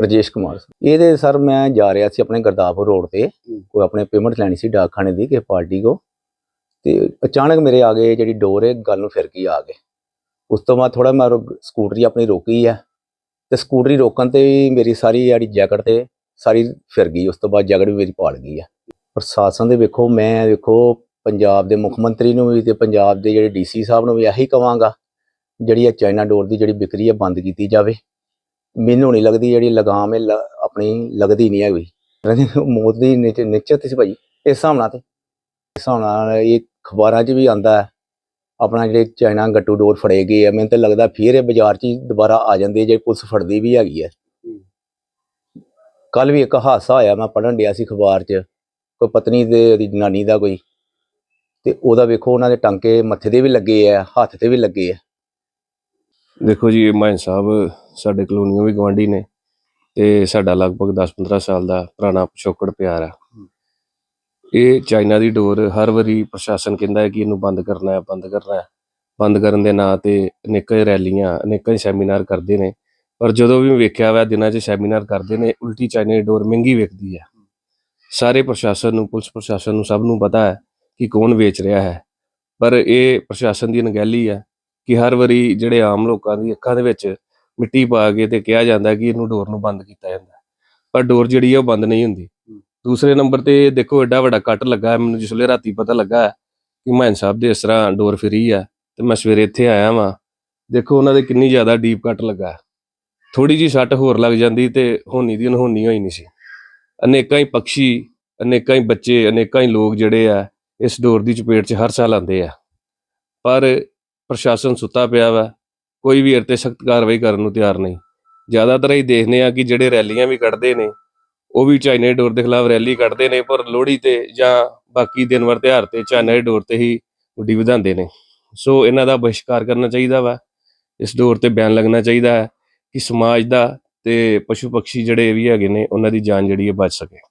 ਰਜੇਸ਼ ਕੁਮਾਰ ਇਹਦੇ ਸਰ ਮੈਂ ਜਾ ਰਿਹਾ ਸੀ ਆਪਣੇ ਗੁਰਦਾਸਪੁਰ ਰੋਡ ਤੇ। ਕੋਈ ਆਪਣੇ ਪੇਮੈਂਟ ਲੈਣੀ ਸੀ ਡਾਕਖਾਨੇ ਦੀ ਕਿਸੇ ਪਾਰਟੀ ਕੋ ਤੇ ਅਚਾਨਕ ਮੇਰੇ ਆ ਗਏ ਜਿਹੜੀ ਡੋਰ ਹੈ ਗੱਲ ਨੂੰ ਫਿਰ ਗਈ ਆ ਗਏ। ਉਸ ਤੋਂ ਬਾਅਦ ਥੋੜਾ ਮੈਂ ਸਕੂਟਰੀ ਆਪਣੀ ਰੋਕੀ ਹੈ ਤੇ ਸਕੂਟਰੀ ਰੋਕਣ ਤੇ ਹੀ ਮੇਰੀ ਸਾਰੀ ਜਿਹੜੀ ਜੈਕਟ ਤੇ ਸਾਰੀ ਫਿਰ ਗਈ। ਉਸ ਤੋਂ ਬਾਅਦ ਜੈਕਟ ਵੀ ਮੇਰੀ ਪਾੜ ਗਈ ਹੈ ਪ੍ਰਸ਼ਾਸਨ ਦੇ ਵੇਖੋ ਮੈਂ ਵੇਖੋ ਪੰਜਾਬ ਦੇ ਮੁੱਖ ਮੰਤਰੀ ਨੂੰ ਵੀ ਤੇ ਪੰਜਾਬ ਦੇ ਜਿਹੜੇ ਡੀਸੀ ਸਾਹਿਬ ਨੂੰ ਵੀ ਇਹੀ ਕਵਾਂਗਾ। ਜਿਹੜੀ ਇਹ ਚਾਈਨਾ ਡੋਰ ਦੀ ਜਿਹੜੀ ਵਿਕਰੀ ਹੈ ਬੰਦ ਕੀਤੀ ਜਾਵੇ। ਮੈਨੂੰ ਨਹੀਂ ਲੱਗਦੀ ਜਿਹੜੀ ਲਗਾਮ ਹੈ ਲ- ਆਪਣੀ ਲੱਗਦੀ ਨਹੀਂ ਹੈਗੀ। ਮੌਤ ਦੀ ਨਿਸ਼ਚਿਤ ਸੀ ਭਾਈ ਇਸ ਹਿਸਾਬ ਨਾਲ ਤੇ। ਇਸ ਹਿਸਾਬ ਨਾਲ ਇਹ ਖਬਰਾਂ 'ਚ ਵੀ ਆਂਦਾ ਹੈ ਆਪਣਾ ਜਿਹੜੇ ਚਾਈਨਾ ਗੱਟੂ ਡੋਰ ਫੜੇ ਗਏ ਆ ਮੈਨੂੰ ਤਾਂ ਲੱਗਦਾ ਫਿਰ ਇਹ ਬਾਜ਼ਾਰ 'ਚ ਦੁਬਾਰਾ ਆ ਜਾਂਦੇ ਜੇ ਪੁਲਿਸ ਫੜਦੀ ਵੀ ਹੈਗੀ ਹੈ। ਕੱਲ ਵੀ ਇੱਕ ਹਾਦਸਾ ਹੋਇਆ ਮੈਂ ਪੜਨ ਡਿਆ ਸੀ ਅਖਬਾਰ 'ਚ ਕੋਈ ਪਤਨੀ ਤੇ ਉਹਦੀ ਜਨਾਨੀ ਦਾ ਕੋਈ। ਤੇ ਉਹਦਾ ਵੇਖੋ ਉਹਨਾਂ ਦੇ ਟਾਂਕੇ ਮੱਥੇ ਤੇ ਵੀ ਲੱਗੇ ਆ ਹੱਥ ਤੇ ਵੀ ਲੱਗੇ ਆ। ਦੇਖੋ ਜੀ, ਇਹ ਮਾਨ ਸਾਹਿਬ ਸਾਡੇ ਕਲੋਨੀਆਂ ਵੀ ਗਵਾਂਢੀ ਨੇ ਤੇ ਸਾਡਾ ਲਗਭਗ 10-15 ਸਾਲ ਦਾ ਪੁਰਾਣਾ ਪਿਛੋਕੜ ਪਿਆਰ ਆ। ਇਹ ਚਾਈਨਾ ਦੀ ਡੋਰ ਹਰ ਵਾਰੀ ਪ੍ਰਸ਼ਾਸਨ ਕਹਿੰਦਾ ਹੈ ਕਿ ਇਹਨੂੰ ਬੰਦ ਕਰਨਾ ਹੈ, ਬੰਦ ਕਰਨਾ ਹੈ। ਬੰਦ ਕਰਨ ਦੇ ਨਾਂ ਤੇ ਅਨੇਕਾਂ ਹੀ ਰੈਲੀਆਂ, ਅਨੇਕਾਂ ਹੀ ਸੈਮੀਨਾਰ ਕਰਦੇ ਨੇ। ਪਰ ਜਦੋਂ ਵੀ ਵੇਖਿਆ ਹੋਇਆ, ਦਿਨਾਂ 'ਚ ਸੈਮੀਨਾਰ ਕਰਦੇ ਨੇ, ਉਲਟੀ ਚਾਈਨਾ ਦੀ ਡੋਰ ਮਹਿੰਗੀ ਵਿਕਦੀ ਹੈ। ਸਾਰੇ ਪ੍ਰਸ਼ਾਸਨ ਨੂੰ, ਪੁਲਿਸ ਪ੍ਰਸ਼ਾਸਨ ਨੂੰ ਸਭ ਨੂੰ ਪਤਾ ਹੈ ਕਿ ਕੌਣ ਵੇਚ ਰਿਹਾ ਹੈ। ਪਰ ਇਹ ਪ੍ਰਸ਼ਾਸਨ ਦੀ ਅਣਗਹਿਲੀ ਹੈ ਕਿ ਹਰ ਵਾਰੀ ਜਿਹੜੇ ਆਮ ਲੋਕਾਂ ਦੀ ਅੱਖਾਂ ਦੇ ਵਿੱਚ ਮਿੱਟੀ ਪਾ ਕੇ ਤੇ ਕਿਹਾ ਜਾਂਦਾ ਕਿ ਇਹਨੂੰ ਡੋਰ ਨੂੰ ਬੰਦ ਕੀਤਾ ਜਾਂਦਾ। ਪਰ ਡੋਰ ਜਿਹੜੀ ਹੈ ਉਹ ਬੰਦ ਨਹੀਂ ਹੁੰਦੀ। ਦੂਸਰੇ ਨੰਬਰ ਤੇ ਦੇਖੋ ਐਡਾ ਵੱਡਾ ਕੱਟ ਲੱਗਾ ਮੈਨੂੰ ਜਿਸ ਵੇਲੇ ਰਾਤੀ ਪਤਾ ਲੱਗਾ ਕਿ ਮਾਨ ਸਾਹਿਬ ਦੇ ਇਸ ਤਰ੍ਹਾਂ ਡੋਰ ਫਰੀ ਆ ਤੇ ਮੈਂ ਸਵੇਰੇ ਇੱਥੇ ਆਇਆ ਵਾਂ। ਦੇਖੋ ਉਹਨਾਂ ਦੇ ਕਿੰਨੀ ਜ਼ਿਆਦਾ ਡੀਪ ਕੱਟ ਲੱਗਾ ਥੋੜੀ ਜੀ ਸੱਟ ਹੋਰ ਲੱਗ ਜਾਂਦੀ ਤੇ ਹੋਣੀ ਦੀ ਅਨਹੋਣੀ ਹੋਈ ਨਹੀਂ ਸੀ। ਅਨੇਕਾਂ ਹੀ ਪੰਛੀ ਅਨੇਕਾਂ ਹੀ ਬੱਚੇ, ਅਨੇਕਾਂ ਹੀ ਲੋਕ ਜਿਹੜੇ ਆ ਇਸ ਡੋਰ ਦੀ ਚਪੇਟ 'ਚ ਹਰ ਸਾਲ ਆਉਂਦੇ ਆ। ਪਰ ਪ੍ਰਸ਼ਾਸਨ ਸੁੱਤਾ ਪਿਆ ਵਾ, ਕੋਈ ਵੀ ਇਹ ਤੇ ਸਖਤ ਕਾਰਵਾਈ ਕਰਨ ਨੂੰ ਤਿਆਰ ਨਹੀਂ। ਜ਼ਿਆਦਾਤਰ ਅਸੀਂ ਦੇਖਦੇ ਆ ਕਿ ਜਿਹੜੇ ਰੈਲੀਆਂ ਵੀ ਕੱਢਦੇ ਨੇ, ਉਹ ਵੀ ਚਾਈਨਾ ਡੋਰ ਦੇ ਖਿਲਾਫ ਰੈਲੀ ਕੱਢਦੇ ਨੇ, ਪਰ ਲੋਹੜੀ ਤੇ ਜਾਂ ਬਾਕੀ ਦਿਨ ਵਾਰ ਤਿਉਹਾਰ ਤੇ ਚਾਈਨਾ ਡੋਰ ਤੇ ਹੀ ਗੁੱਡੀ ਵਧਾਉਂਦੇ ਨੇ। ਸੋ ਇਹਨਾਂ ਦਾ ਬਹਿਸ਼ਕਾਰ ਕਰਨਾ ਚਾਹੀਦਾ ਵਾ, ਇਸ ਡੋਰ ਤੇ ਬਿਆਨ ਲੱਗਣਾ ਚਾਹੀਦਾ ਹੈ ਕਿ ਸਮਾਜ ਦਾ ਤੇ ਪਸ਼ੂ ਪੰਛੀ ਜਿਹੜੇ ਵੀ ਹੈਗੇ ਨੇ, ਉਹਨਾਂ ਦੀ ਜਾਨ ਜਿਹੜੀ ਹੈ ਬਚ ਸਕੇ।